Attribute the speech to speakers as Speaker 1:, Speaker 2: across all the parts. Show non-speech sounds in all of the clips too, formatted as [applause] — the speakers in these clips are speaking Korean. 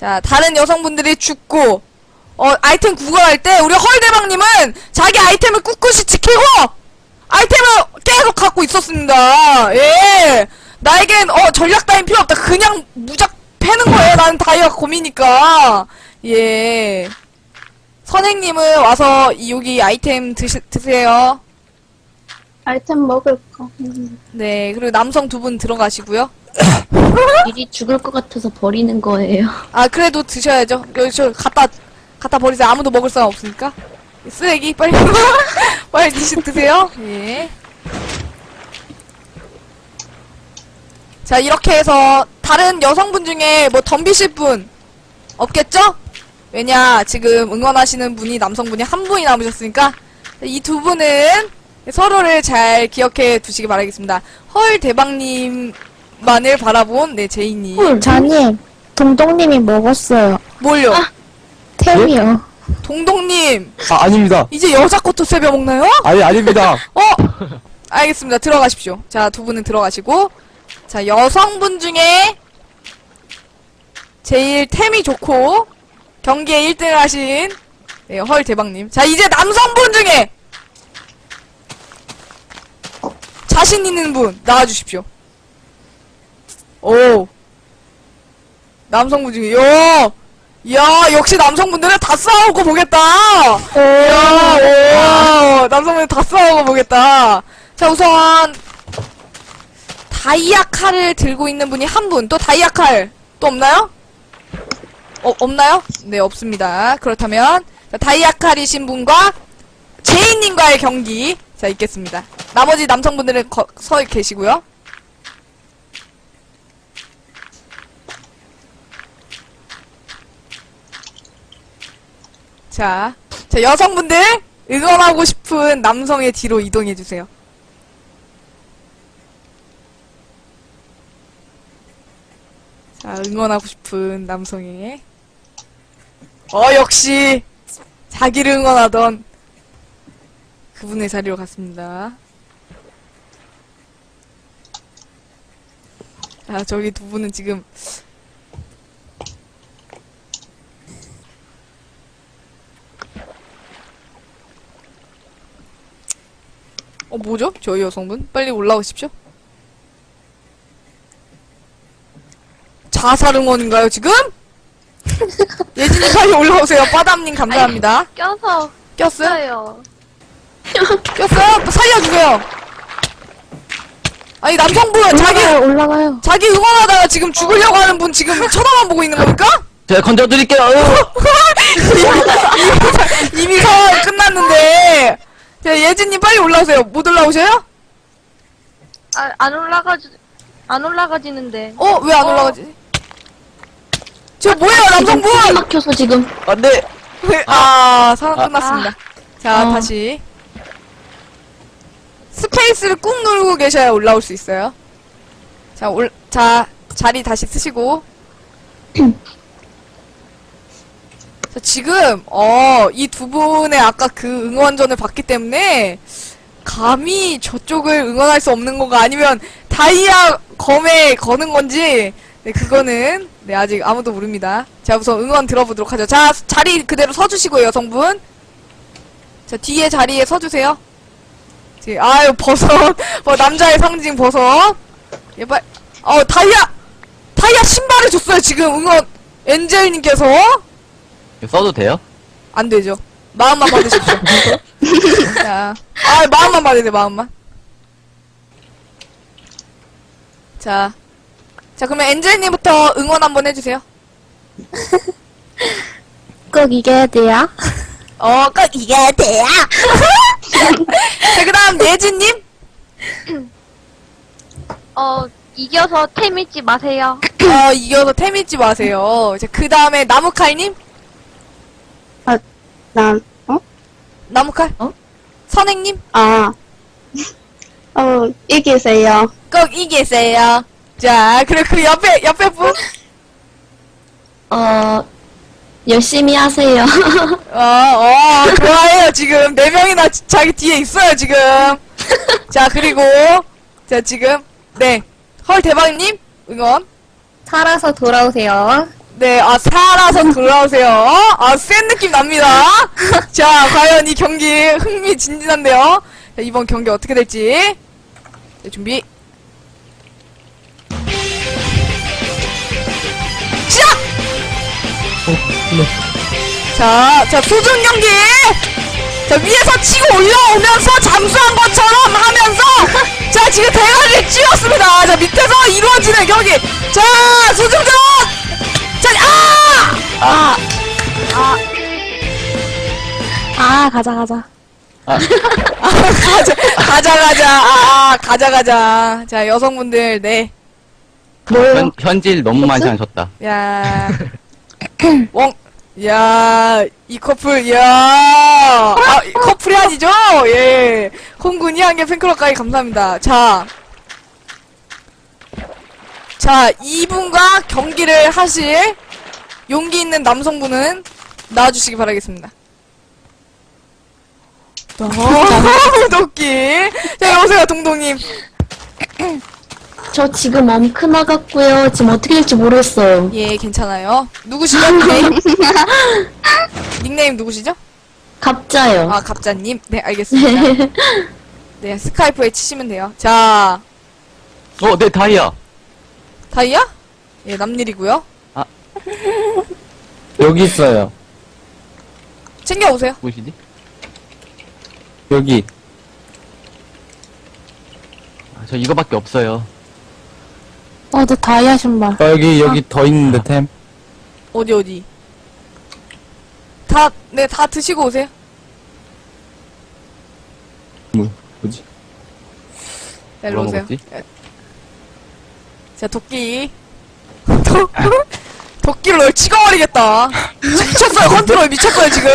Speaker 1: 자, 다른 여성분들이 죽고, 어, 아이템 구걸할 때, 우리 헐대방님은 자기 아이템을 꿋꿋이 지키고, 아이템을 계속 갖고 있었습니다. 예. 나에겐, 어, 전략 따윈 필요 없다. 그냥 무작 패는 거예요. 나는 다이아 곰이니까. 예. 선생님은 와서 이- 여기 아이템 드시, 드세요.
Speaker 2: 아이템 먹을 거. 음.
Speaker 1: 네. 그리고 남성 두 분 들어가시고요. [coughs]
Speaker 3: 일이 죽을 것 같아서 버리는 거예요. [laughs]
Speaker 1: 아 그래도 드셔야죠. 여기 저 갖다 갖다 버리세요. 아무도 먹을 사람 없으니까. 쓰레기 빨리 [laughs] 빨리 드시 드세요. 예. 자 이렇게 해서 다른 여성분 중에 뭐 덤비실 분 없겠죠? 왜냐 지금 응원하시는 분이 남성분이 한 분이 남으셨으니까 이 두 분은 서로를 잘 기억해 두시기 바라겠습니다. 헐 대박님 만을 바라본 네 제이님
Speaker 4: 자님, 동동님이 먹었어요.
Speaker 1: 뭘요?
Speaker 4: 템이요.
Speaker 1: 동동님
Speaker 5: 아, 아닙니다.
Speaker 1: 이제 여자 것도 세벼 먹나요?
Speaker 5: 아니, 아닙니다. [laughs]
Speaker 1: 어 알겠습니다 들어가십시오 자 두 분은 들어가시고 자 여성분 중에 제일 템이 좋고 경기에 1등을 하신 네, 헐 대박님 자 이제 남성분 중에 자신 있는 분 나와주십시오 오 남성분 중에 요 야, 역시 남성분들은 다 싸우고 보겠다. 야, 오, 남성분들 다 싸우고 보겠다. 자, 우선 다이아 칼을 들고 있는 분이 한 분, 또 다이아 칼 또 없나요? 어, 없나요? 네, 없습니다. 그렇다면 자, 다이아 칼이신 분과 제이님과의 경기 자 있겠습니다. 나머지 남성분들은 거- 서 계시고요. 자, 자 여성분들 응원하고 싶은 남성의 뒤로 이동해 주세요. 자, 응원하고 싶은 남성의 어 역시 자기를 응원하던 그분의 자리로 갔습니다. 자, 저기 두 분은 지금 뭐죠? 저희 여성분? 빨리 올라오십시오. 자살 응원인가요, 지금? [laughs] 예진님 빨리 올라오세요. 빠담님 감사합니다.
Speaker 2: 껴서
Speaker 1: 꼈어요?
Speaker 2: 써요.
Speaker 1: 꼈어요? 살려주세요. 아니, 남성분, 자기,
Speaker 4: 올라가요, 올라가요.
Speaker 1: 자기 응원하다가 지금 죽으려고 하는 분 지금 쳐다만 보고 있는 겁니까?
Speaker 5: 제가 건져드릴게요. [laughs]
Speaker 1: 이미, 이미 끝났는데. 자, 예진님 빨리 올라오세요. 못 올라오셔요?
Speaker 2: 아, 안 올라가지, 안 올라가지는데.
Speaker 1: 어, 왜 안 올라가지? 저 뭐예요,
Speaker 3: 지금
Speaker 1: 남성분?
Speaker 3: 숨이 막혀서 지금
Speaker 5: 안 돼.
Speaker 1: 아, 상황
Speaker 5: 아.
Speaker 1: 끝났습니다. 자,
Speaker 3: 어.
Speaker 1: 다시. 스페이스를 꾹 누르고 계셔야 올라올 수 있어요. 자, 올, 자, 자리 다시 쓰시고. [clears throat] 자, 지금, 어, 이 두 분의 아까 그 응원전을 봤기 때문에, 감히 저쪽을 응원할 수 없는 건가, 아니면 다이아 검에 거는 건지, 네, 그거는, 네, 아직 아무도 모릅니다. 자, 우선 응원 들어보도록 하죠. 자, 자리 그대로 서주시고요, 여성분. 자, 뒤에 자리에 서주세요. 뒤에, 아유, 버섯. 어, [laughs] 남자의 상징 버섯. 예, 빨, 어, 다이아! 다이아 신발을 줬어요, 지금 응원. 엔젤님께서.
Speaker 5: 써도 돼요?
Speaker 1: 안 되죠. 마음만 받으십시오. [laughs] 자, 아, 마음만 받으세요, 마음만. 자. 자, 그러면 엔젤님부터 응원 한번 해주세요. [laughs]
Speaker 4: 꼭 이겨야 돼요.
Speaker 1: 어, 꼭 이겨야 돼요. [laughs] 자, 그 다음, 예진님?
Speaker 2: 어, 이겨서 템 잊지 마세요.
Speaker 1: 어, 이겨서 템 잊지 마세요. 자, 그 다음에, 나무칼님?
Speaker 6: 난, 어?
Speaker 1: 나무칼?
Speaker 3: 어?
Speaker 1: 선행님?
Speaker 6: 아, 어, 이기세요.
Speaker 1: 꼭 이기세요. 자, 그리고 그 옆에, 옆에 분?
Speaker 3: 어 열심히 하세요. [laughs]
Speaker 1: 어, 어, 좋아해요, 지금. 네 명이나 지- 자기 뒤에 있어요, 지금. 자, 그리고, 자, 지금, 네. 헐, 대박님? 응원.
Speaker 4: 살아서 돌아오세요.
Speaker 1: 네, 아, 살아서 돌아오세요. 아, 센 느낌 납니다. [laughs] 자, 과연 이 경기 흥미진진한데요. 자, 이번 경기 어떻게 될지. 네, 준비. 시작! 자, 자, 수중 경기! 자, 위에서 치고 올라오면서 잠수한 것처럼 하면서, 자, 지금 대가리를 찧었습니다. 자, 밑에서 이루어지는 경기. 자, 수중전! 자, 아!
Speaker 4: 아, 가자, 가자.
Speaker 1: 아, [laughs] 가자, 가자, 가자. 아, 아, 가자, 가자. 자, 여성분들, 네.
Speaker 5: 현, 현질 너무 많이 하셨다.
Speaker 1: 야, [laughs] 웡, 야, 이 커플, 야, 아, 이 커플이 아니죠? 예. 홍군이 한 개 팬클럽까지 감사합니다. 자, 자, 이분과 경기를 하실 용기 있는 남성분은 나와주시기 바라겠습니다. 어, [laughs] 도끼. 자, 여보세요, 동동님.
Speaker 3: 저 지금 엄크 나갔고요. 지금 어떻게 될지 모르겠어요.
Speaker 1: 예, 괜찮아요. 누구시죠, 닉네임? [laughs] 닉네임 누구시죠?
Speaker 3: 갑자요.
Speaker 1: 아, 갑자님. 네, 알겠습니다. [laughs] 네, 스카이프에 치시면 돼요. 자,
Speaker 5: 어, 네, 다이아.
Speaker 1: 다이아? 예, 남일이고요. [laughs]
Speaker 7: 여기 있어요.
Speaker 1: 챙겨 오세요.
Speaker 5: 보시지?
Speaker 7: 여기.
Speaker 5: 아, 저 이거밖에 없어요.
Speaker 4: 어, 너 다이아 신발.
Speaker 7: 어, 여기, 여기 더 있는데, 템.
Speaker 1: 어디, 어디? 다, 네, 다 드시고 오세요.
Speaker 7: 뭐, 뭐지?
Speaker 1: 네, 일로 오세요.
Speaker 5: 먹었지?
Speaker 1: 예. 자, 도끼. 도, [laughs] [laughs] 도끼를 널 찍어버리겠다. 미쳤어요, 컨트롤 미쳤어요, 지금.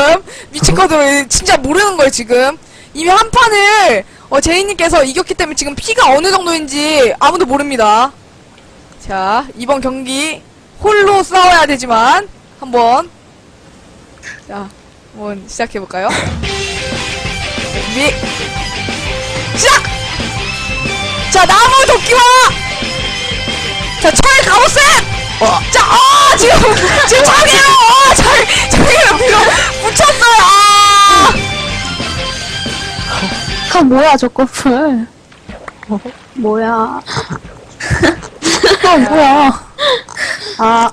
Speaker 1: 컨트롤. 진짜 모르는 거예요, 지금. 이미 한 판을, 어, 제이님께서 이겼기 때문에 지금 피가 어느 정도인지 아무도 모릅니다. 자, 이번 경기 홀로 싸워야 되지만, 한번. 자, 한번 시작해볼까요? 자, 준비. 시작! 자, 나무 도끼와! 자, 철 가로세! 자, 아, 지금, 지금! 아, 장, 장애를 밀어 붙였어요! 아!
Speaker 4: 아, 뭐야, 저 커플.
Speaker 6: 뭐야.
Speaker 4: 아, 뭐야.
Speaker 6: 아,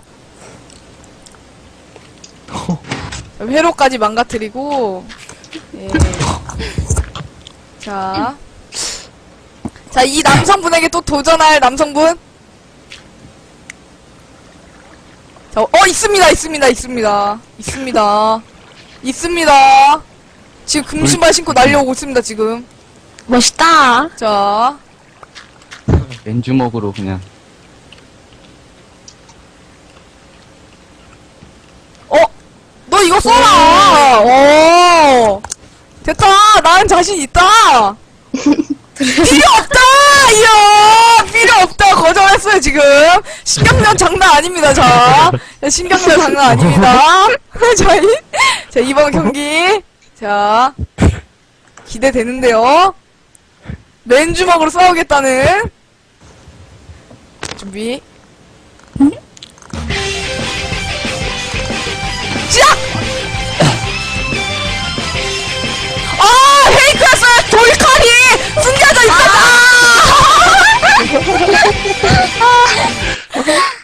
Speaker 1: 자, 회로까지 망가뜨리고, 예. 자. 자, 이 남성분에게 또 도전할 남성분. 자, 어, 있습니다, 있습니다, 있습니다. 있습니다. 있습니다. 지금 금신발 신고 날려오고 있습니다, 지금.
Speaker 4: 멋있다.
Speaker 1: 자.
Speaker 5: 맨주먹으로 그냥.
Speaker 1: 어? 너 이거 써라! 어! 됐다! 난 자신 있다! [laughs] 필요 없다! 이요! 필요 없다! 거절했어요, 지금! 신경전 장난 아닙니다, 자. 자, 신경전 장난 아닙니다. 자, 이, 자, 이번 경기. 자. 기대되는데요. 맨주먹으로 싸우겠다는. 준비. 시작! 아, 헤이크였어요! 돌칼이! 숨겨져 있었다!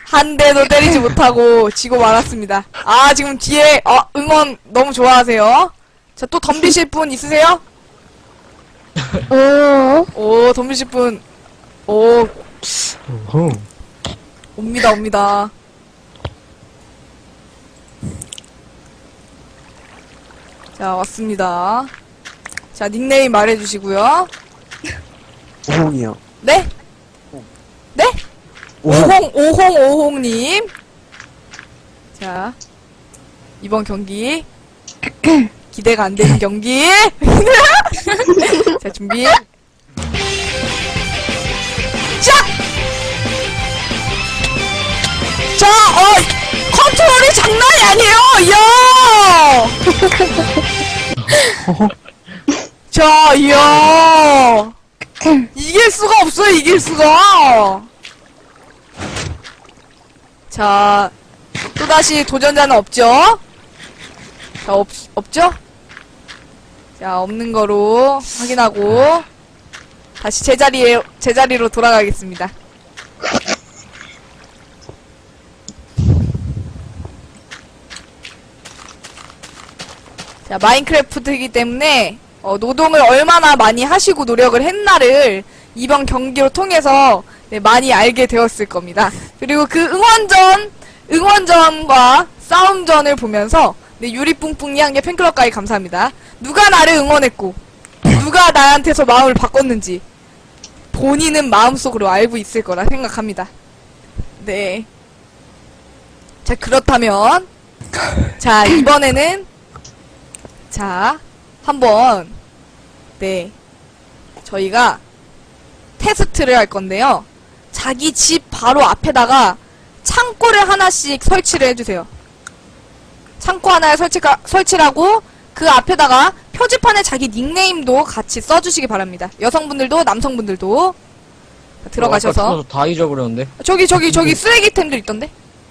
Speaker 1: 한 대도 때리지 못하고 지고 말았습니다. 아, 지금 뒤에, 어, 응원 너무 좋아하세요. 자, 또 덤비실 분 있으세요?
Speaker 4: 오,
Speaker 1: 오, 덤비실 분. 오, 옵니다, 옵니다. 자, 왔습니다. 자, 닉네임 말해주시고요.
Speaker 8: 오홍이요.
Speaker 1: 네? 네? 오홍, 오홍 오홍님. 자, 이번 경기. [clears throat] 기대가 안 되는 경기. [laughs] 자, 준비. 시작! 자, 어, 컨트롤이 장난이 아니에요! 이야! [laughs] 자, 이야! 이길 수가 없어요, 이길 수가! 자, 또 또다시 도전자는 없죠? 자, 없, 없죠? 자, 없는 거로 확인하고, 다시 제자리에, 제자리로 돌아가겠습니다. 자, 마인크래프트이기 때문에, 어, 노동을 얼마나 많이 하시고 노력을 했나를 이번 경기로 통해서 네, 많이 알게 되었을 겁니다. 그리고 그 응원전, 응원전과 싸움전을 보면서 네, 유리뿡뿡이 한게 팬클럽 가입 감사합니다. 누가 나를 응원했고, 누가 나한테서 마음을 바꿨는지 본인은 마음속으로 알고 있을 거라 생각합니다. 네. 자, 그렇다면, 자, 이번에는, 자, 한번, 네. 저희가 테스트를 할 건데요. 자기 집 바로 앞에다가 창고를 하나씩 설치를 해주세요. 창고 하나에 설치가, 설치를 하고 그 앞에다가 표지판에 자기 닉네임도 같이 써주시기 바랍니다. 여성분들도 남성분들도 자, 들어가셔서
Speaker 9: 다 잊어버렸는데.
Speaker 1: 저기 저기 저기 쓰레기템들 있던데?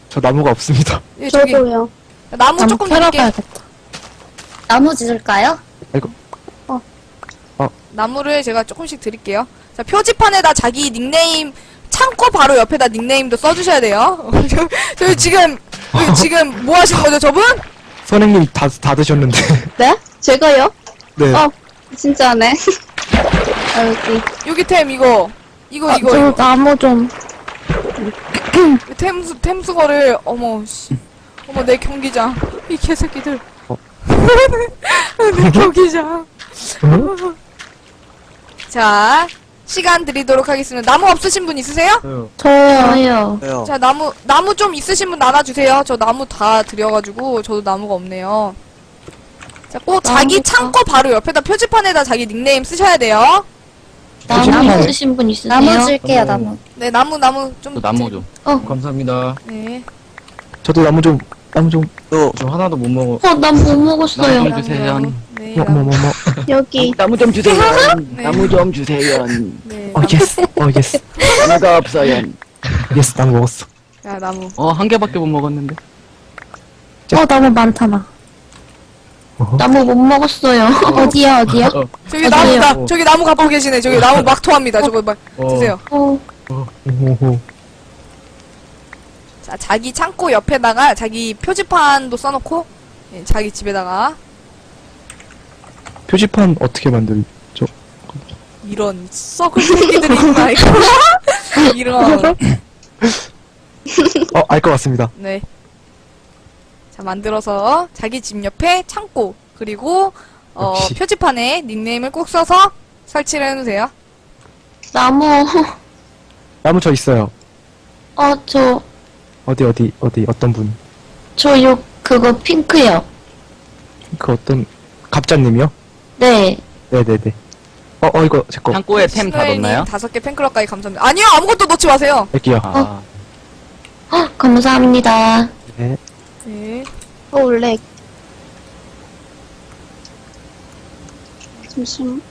Speaker 8: 저 나무가 없습니다.
Speaker 1: 예, 저기
Speaker 6: 저도요.
Speaker 1: 나무
Speaker 4: 나무
Speaker 1: 조금
Speaker 4: 캐러
Speaker 1: 드릴게요.
Speaker 4: 가야겠다.
Speaker 3: 나무 지을까요?
Speaker 1: 나무를 제가 조금씩 드릴게요. 자, 표지판에다 자기 닉네임, 창고 바로 옆에다 닉네임도 써주셔야 돼요. [laughs] 저, 저 지금, 여기 [laughs] 지금 뭐 하시는 거죠, 저분?
Speaker 8: 선생님 다, 다 드셨는데. [laughs]
Speaker 6: 네? 제가요?
Speaker 8: 네.
Speaker 6: 어. 진짜네. 아, 여기.
Speaker 1: 여기 템, 이거. 이거,
Speaker 4: 아,
Speaker 1: 이거,
Speaker 4: 저
Speaker 1: 이거.
Speaker 4: 나무 좀.
Speaker 1: 템수, 템수거를, 어머, 씨. 어머, 내 경기장. 이 개새끼들.
Speaker 8: 어.
Speaker 1: 내 경기장. 자, 시간 드리도록 하겠습니다. 나무 없으신 분 있으세요?
Speaker 9: 저요.
Speaker 4: 저요.
Speaker 1: 자, 나무, 나무 좀 있으신 분 나눠주세요. 저 나무 다 드려가지고, 저도 나무가 없네요. 자, 꼭 자기
Speaker 4: 나무가-
Speaker 1: 창고 바로 옆에다 표지판에다 자기 닉네임 쓰셔야 돼요.
Speaker 3: 나무
Speaker 4: 나무.
Speaker 3: 쓰신 분 있으세요?
Speaker 6: 나무 줄게요. 나무.
Speaker 1: 네, 나무, 나무 좀.
Speaker 5: 또 나무 좀.
Speaker 9: 감사합니다.
Speaker 1: 네.
Speaker 8: 저도 나무 좀, 나무 좀. 또.
Speaker 9: 저 하나도 못 먹어.
Speaker 3: 어, 난 못 먹었어요.
Speaker 5: 나무 좀 주세요.
Speaker 1: 네,
Speaker 8: 뭐, 뭐,
Speaker 1: 나무.
Speaker 8: 뭐, 뭐.
Speaker 6: 여기.
Speaker 5: 나무 좀 주세요.
Speaker 1: 네.
Speaker 5: 나무 좀 주세요.
Speaker 1: 네.
Speaker 8: 어, 예스. 어, 예스.
Speaker 5: 나무가 없어요.
Speaker 8: 예스, 나무 먹었어.
Speaker 1: 자, 나무.
Speaker 5: 어, 한 개밖에 못 먹었는데.
Speaker 4: 어, 나무 많다나.
Speaker 3: 나무 못 먹었어요. [laughs]
Speaker 4: 어디야, 어디야?
Speaker 9: 어,
Speaker 1: 저기 나무,
Speaker 3: 어디에요?
Speaker 1: 나, 저기 나무 갖고 계시네. 저기 나무 막 토합니다. 저거 막
Speaker 9: 어.
Speaker 1: 드세요.
Speaker 3: 어,
Speaker 8: 오호호.
Speaker 1: 자, 자기 창고 옆에다가 자기 표지판도 써놓고, 네, 자기 집에다가
Speaker 8: 표지판 어떻게 만들죠?
Speaker 1: 이런 썩을 새끼들이 있나, 이거. [laughs] 이런.
Speaker 8: 어, 알 것 같습니다.
Speaker 1: 네. 자, 만들어서 자기 집 옆에 창고, 그리고, 어,
Speaker 8: 역시.
Speaker 1: 표지판에 닉네임을 꼭 써서 설치를 해놓으세요.
Speaker 3: 나무.
Speaker 8: 나무 저 있어요.
Speaker 3: 어, 저,
Speaker 8: 어디, 어디, 어디, 어떤 분?
Speaker 3: 저 요, 그거 핑크요.
Speaker 8: 그 어떤, 갑자님이요?
Speaker 3: 네.
Speaker 8: 네네네. 어, 어, 이거, 제 거.
Speaker 5: 창고에 템다 넣나요?
Speaker 1: 다섯 개 팬클럽까지 감사합니다. 아니요, 아무것도 넣지 마세요.
Speaker 8: 여기요.
Speaker 5: 아,
Speaker 3: 헉, 감사합니다.
Speaker 8: 네.
Speaker 1: 네.
Speaker 6: 어, 원래. 잠시만.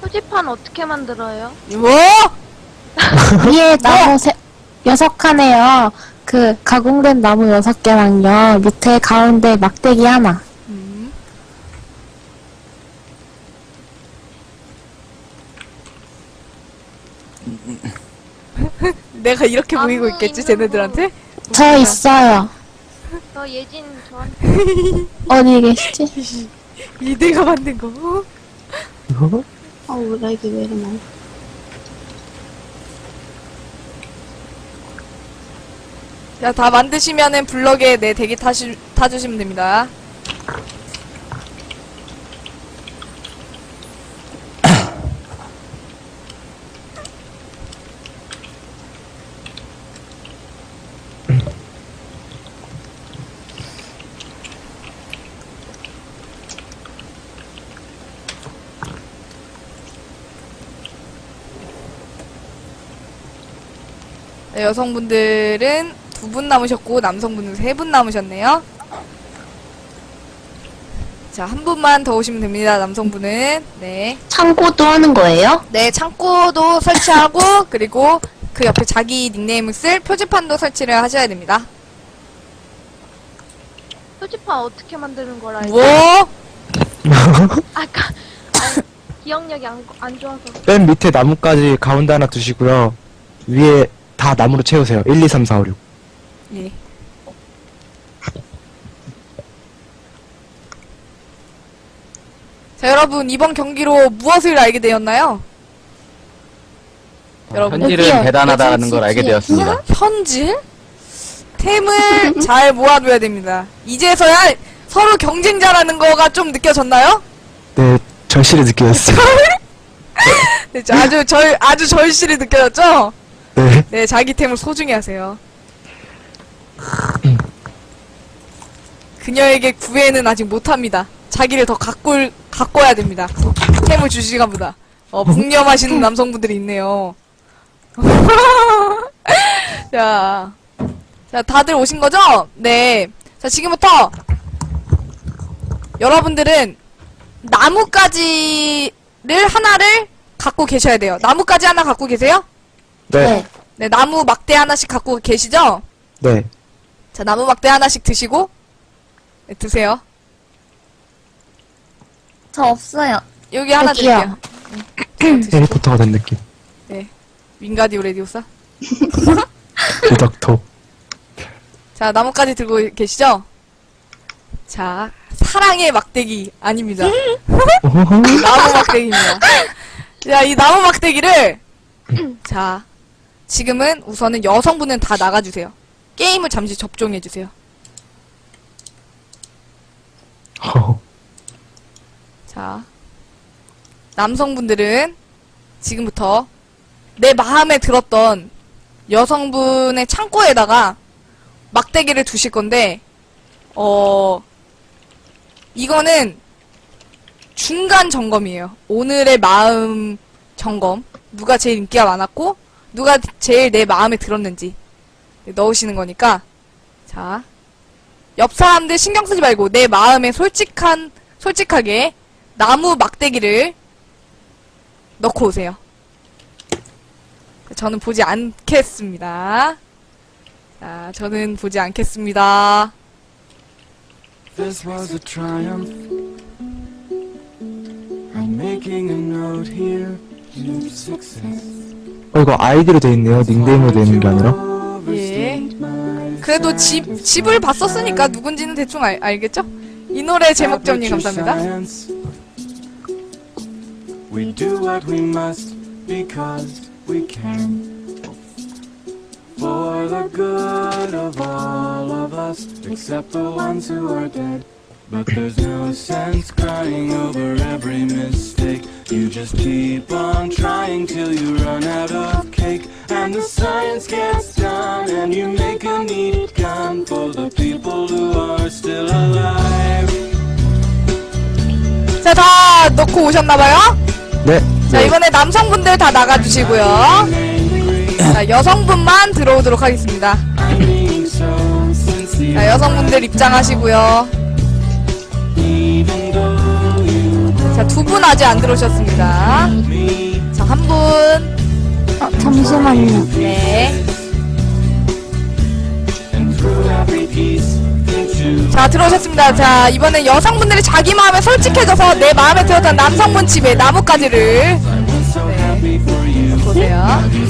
Speaker 2: 표지판 어떻게 만들어요?
Speaker 1: 뭐? [laughs]
Speaker 4: 위에 나무 세, 여섯 칸에요. 그, 가공된 나무 여섯 개랑요. 밑에 가운데 막대기 하나.
Speaker 1: 음. [laughs] 내가 이렇게 보이고
Speaker 2: 나무
Speaker 1: 있겠지,
Speaker 2: 있는
Speaker 1: 쟤네들한테?
Speaker 4: 저 있어요.
Speaker 2: 저 예진 저한테 [laughs]
Speaker 4: 어디 계시지?
Speaker 1: 이 내가 만든 거.
Speaker 6: 아, 우리가 이게 왜 이러나.
Speaker 1: 자, 다 만드시면은 블럭에 내 대기 타시, 타주시면 됩니다. [clears throat] 네, 여성분들은 두 분 남으셨고 남성분은 세 분 남으셨네요. 자, 한 분만 더 오시면 됩니다. 남성분은. 네.
Speaker 3: 창고도 하는 거예요?
Speaker 1: 네, 창고도 설치하고 그리고 그 옆에 자기 닉네임을 쓸 표지판도 설치를 하셔야 됩니다.
Speaker 2: 표지판 어떻게 만드는 걸 알죠?
Speaker 1: 뭐?
Speaker 2: 아까 아니, 기억력이 안, 안 좋아서
Speaker 8: 맨 밑에 나무까지 가운데 하나 두시고요. 위에 다 나무로 채우세요. 1, 2, 3, 4, 5, 6.
Speaker 1: 예. 자, 여러분, 이번 경기로 무엇을 알게 되었나요? 여러분,
Speaker 5: 현질은. 대단하다는 걸 알게
Speaker 4: 지지요.
Speaker 5: 되었습니다.
Speaker 1: 현질? 템을 [laughs] 잘 모아둬야 됩니다. 이제서야 서로 경쟁자라는 거가 좀 느껴졌나요?
Speaker 8: 네, 절실히 느껴졌어요. [laughs]
Speaker 1: 네, 자, 아주 절, 아주 절실히 느껴졌죠?
Speaker 8: 네.
Speaker 1: 네, 자기 템을 소중히 하세요. 그녀에게 구애는 아직 못합니다. 자기를 더 가꿀, 가꿔야 됩니다. 템을 주시가 보다. 어, 묵념하시는 남성분들이 있네요. [laughs] 자, 자, 다들 오신 거죠? 네. 자, 지금부터 여러분들은 나뭇가지를 하나를 갖고 계셔야 돼요. 나뭇가지 하나 갖고 계세요?
Speaker 8: 네.
Speaker 1: 네, 나무 막대 하나씩 갖고 계시죠?
Speaker 8: 네.
Speaker 1: 자, 나무 막대 하나씩 드시고, 네, 드세요.
Speaker 4: 저 없어요.
Speaker 1: 여기 하나
Speaker 4: 여기요.
Speaker 1: 드릴게요.
Speaker 8: 해리포터가 된 느낌.
Speaker 1: 윙가디오 레디오사. [laughs]
Speaker 8: 도닥토.
Speaker 1: 자, 나뭇가지 들고 계시죠? 자, 사랑의 막대기 아닙니다. 나무 막대기입니다. 자, 이 나무 막대기를, 자, 지금은 우선은 여성분은 다 나가주세요. 게임을 잠시 접종해주세요.
Speaker 8: 허.
Speaker 1: 자, 남성분들은 지금부터 내 마음에 들었던 여성분의 창고에다가 막대기를 두실 건데, 어, 이거는 중간 점검이에요. 오늘의 마음 점검. 누가 제일 인기가 많았고, 누가 제일 내 마음에 들었는지 넣으시는 거니까, 자, 옆 사람들 신경 쓰지 말고 내 마음에 솔직한, 솔직하게 나무 막대기를 넣고 오세요. 저는 보지 않겠습니다. 자, 저는 보지 않겠습니다.
Speaker 10: This was a triumph. I'm making a note here. Huge success.
Speaker 8: 어, 이거 아이디로 돼 있네요. 닉네임으로 돼 있는 게 아니라.
Speaker 1: 예. 그래도 집, 집을 봤었으니까 누군지는 대충 알, 알겠죠? 이 노래 제목점님 감사합니다.
Speaker 10: We do what we must because we can. For the good of all of us, except the ones who are dead. But there's no sense crying over every mistake. You just keep on trying till you run out of cake. And the science gets done, and you make a neat gun for the people who are still alive.
Speaker 1: 자, 다 넣고 오셨나봐요?
Speaker 8: 네.
Speaker 1: 자, 이번에 남성분들 다 나가주시고요. 자, 여성분만 들어오도록 하겠습니다. 자, 여성분들 입장하시고요.
Speaker 10: Even though you
Speaker 1: 자, 두 분 아직 안 들어오셨습니다. 자, 한 분.
Speaker 4: 어, 잠시만요.
Speaker 1: 네. 자, 들어오셨습니다. 자, 이번엔 여성분들이 자기 마음에 솔직해져서 내 마음에 들었던 남성분 집에 나뭇가지를
Speaker 10: you.
Speaker 1: 보세요.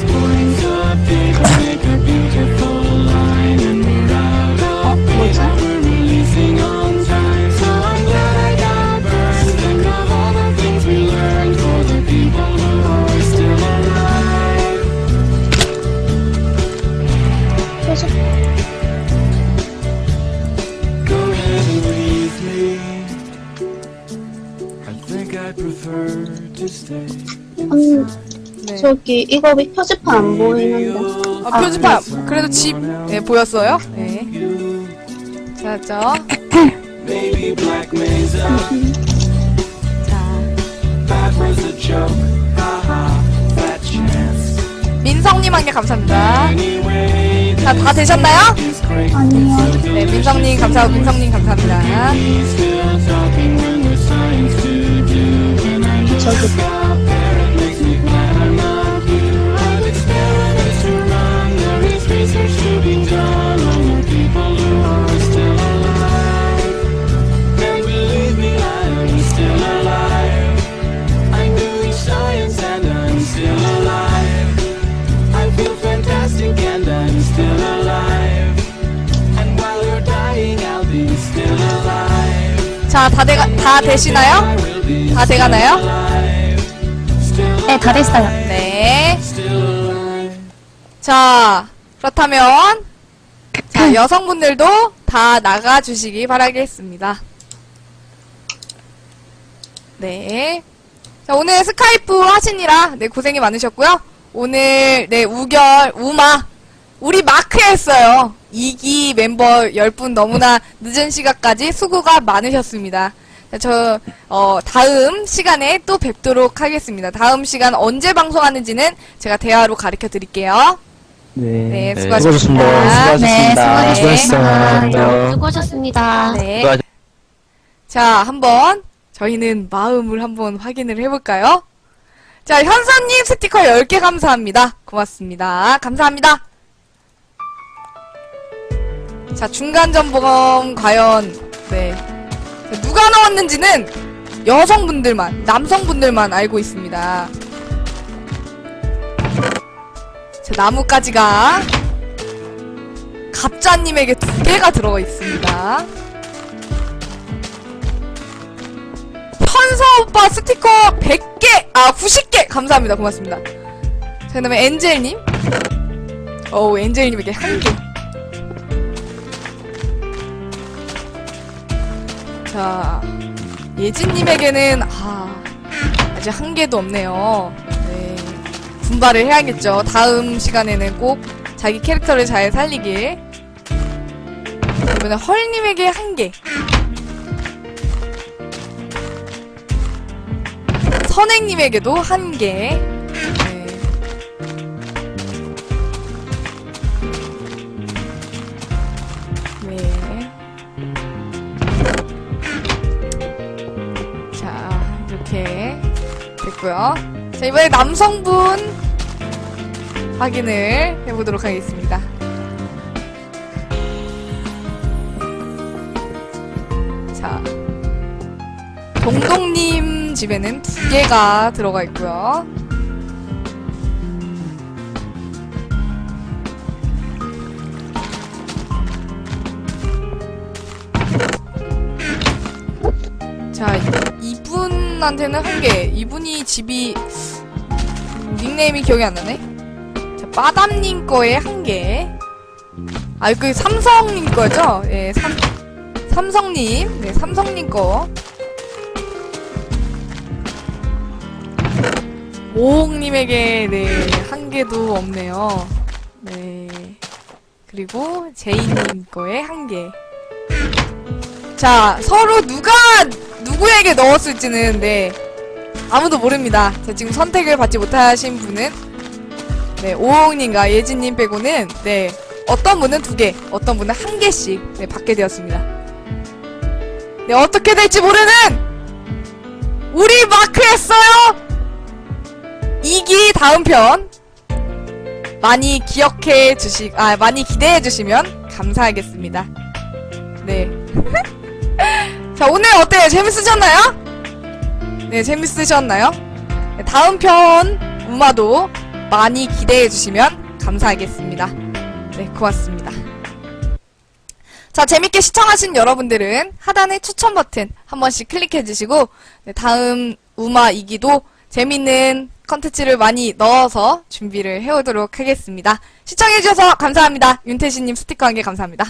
Speaker 6: 저기 이거 표지판 안 보이는데.
Speaker 1: 아, 표지판. 그래도 집, 네, 보였어요? 네. 자, 저.
Speaker 10: Maybe Black Mesa,
Speaker 1: 자.
Speaker 10: that was a joke. Haha, that chance.
Speaker 1: 민성님 한개 감사합니다.
Speaker 10: Anyway,
Speaker 1: 자, 다 되셨나요?
Speaker 10: great.
Speaker 6: 아니요.
Speaker 1: 네, 민성님 감사하고 민성님 감사합니다.
Speaker 10: He's still talking when there's science to do. And I look
Speaker 6: 저기
Speaker 1: 자, 다 돼가, 다 되시나요? 다 돼가나요?
Speaker 4: 네, 다 됐어요.
Speaker 1: 네. 자, 그렇다면, 자, 여성분들도 다 나가주시기 바라겠습니다. 네. 자, 오늘 스카이프 하시니라, 네, 고생이 많으셨고요. 오늘, 네, 우결, 우마, 우리 마크 했어요. 2기 멤버 10분 너무나 늦은 시간까지 수고가 많으셨습니다. 자, 저, 어, 다음 시간에 또 뵙도록 하겠습니다. 다음 시간 언제 방송하는지는 제가 대화로 가르쳐 드릴게요. 네,
Speaker 7: 네,
Speaker 1: 수고하셨습니다.
Speaker 4: 네,
Speaker 1: 수고하셨습니다.
Speaker 4: 수고하셨습니다.
Speaker 3: 수고하셨습니다.
Speaker 1: 네. 자, 한번 저희는 마음을 한번 확인을 해볼까요? 자, 현선님 스티커 10개 감사합니다. 고맙습니다. 감사합니다. 자, 중간 점검 과연 네 자, 누가 나왔는지는 여성분들만, 남성분들만 알고 있습니다. 자, 나뭇가지가 갑자님에게 두 개가 들어가 있습니다. 현서 오빠 스티커 100개, 아, 90개! 감사합니다. 고맙습니다. 자, 그 다음에 엔젤님. 어우, 엔젤님에게 한 개. 자, 예진님에게는, 아, 아직 한 개도 없네요. 네. 분발을 해야겠죠. 다음 시간에는 꼭 자기 캐릭터를 잘 살리길. 그러면 헐님에게 한 개. 선행님에게도 한 개. 됐고요. 자, 이번에 남성분 확인을 해보도록 하겠습니다. 자, 동동님 집에는 두 개가 들어가 있고요. 이분한테는 한 개. 이분이 집이 닉네임이 기억이 안 나네. 자, 빠담님 거에 한 개. 아, 그 삼성님 거죠? 예, 삼, 삼성님. 네, 삼성님 거. 오홍님에게, 네, 한 개도 없네요. 네. 그리고 제이님 거에 한 개. 자, 서로 누가 누구에게 넣었을지는, 네, 아무도 모릅니다. 자, 지금 선택을 받지 못하신 분은, 네, 오홍님과 예진님 빼고는, 네, 어떤 분은 두 개, 어떤 분은 한 개씩, 네, 받게 되었습니다. 네, 어떻게 될지 모르는, 우리 마크 했어요! 2기 다음 편, 많이 기억해 주시, 아, 많이 기대해 주시면 감사하겠습니다. 네. [laughs] 자, 오늘 어때요? 재밌으셨나요? 네, 재밌으셨나요? 네, 다음 편 우마도 많이 기대해 주시면 감사하겠습니다. 네, 고맙습니다. 자, 재밌게 시청하신 여러분들은 하단의 추천 버튼 한 번씩 클릭해 주시고, 네, 다음 우마 2기도 재밌는 컨텐츠를 많이 넣어서 준비를 해오도록 하겠습니다. 시청해주셔서 감사합니다. 윤태신님 스티커 한 개 감사합니다.